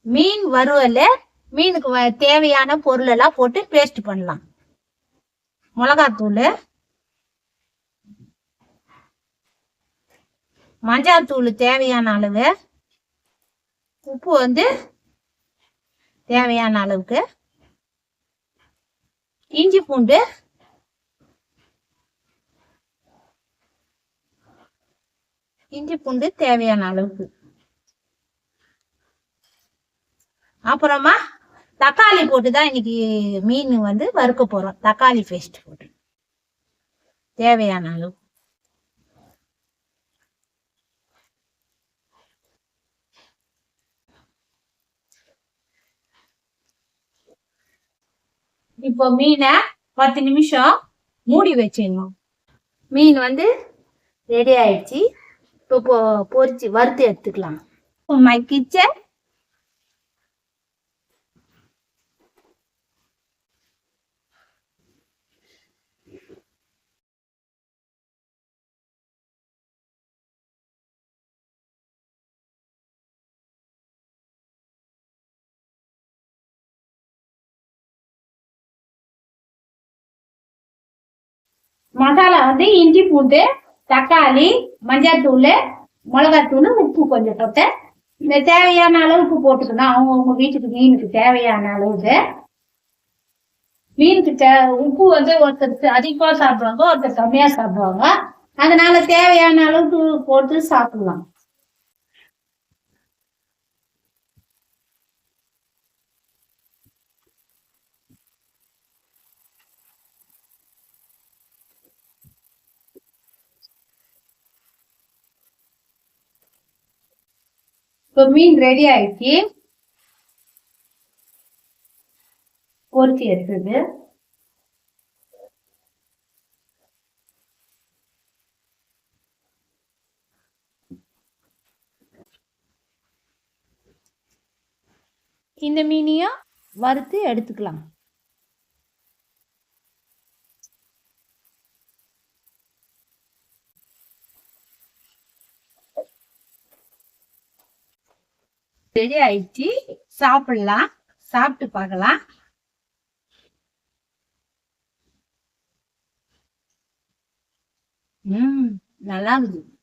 மீன் வறுவல் மீனுக்கு வ- தேவையான பொருள் எல்லாம் போட்டு பேஸ்ட் பண்ணலாம். மிளகாத்தூள் மஞ்சாத்தூள் தேவையான அளவு உப்பு வந்து தேவையான அளவுக்கு இஞ்சி பூண்டு இஞ்சி பூண்டு தேவையான அளவுக்கு. அப்புறமா தக்காளி போட்டு தான் இன்னைக்கு மீன் வந்து வறுக்க போறோம். தக்காளி பேஸ்ட் போட்டு. தேவையான அளவு. இப்போ மீனை பத்து நிமிஷம் மூடி வச்சிடணும். மீன் வந்து ரெடி ஆயிடுச்சு. இப்போ பொ- பொரிச்சு வறுத்து எடுத்துக்கலாம். மை கிச்சன் மசாலா வந்து இஞ்சி பூண்டு தக்காளி மஞ்சள்தூள் மிளகாத்தூள் உப்பு கொஞ்சம் போட்டு இந்த தேவையான அளவுக்கு போட்டுக்கணும். அவங்கவுங்க வீட்டுக்கு மீனுக்கு தேவையான அளவுக்கு. மீனுக்கு தே உப்பு வந்து ஒருத்தர் அதிகமாக சாப்பிடுவாங்க ஒருத்தர் கம்மியாக சாப்பிடுவாங்க. அதனால தேவையான அளவுக்கு போட்டு சாப்பிடலாம். இப்போ மீன் ரெடி ஆயிடுச்சு. பொரிச்சு எடுத்தது. இந்த மீனையும் வறுத்து எடுத்துக்கலாம். ரெடி ஆயிடுச்சு சாப்பிடலாம். சாப்பிட்டு பார்க்கலாம். ம் நல்லா இருக்குது.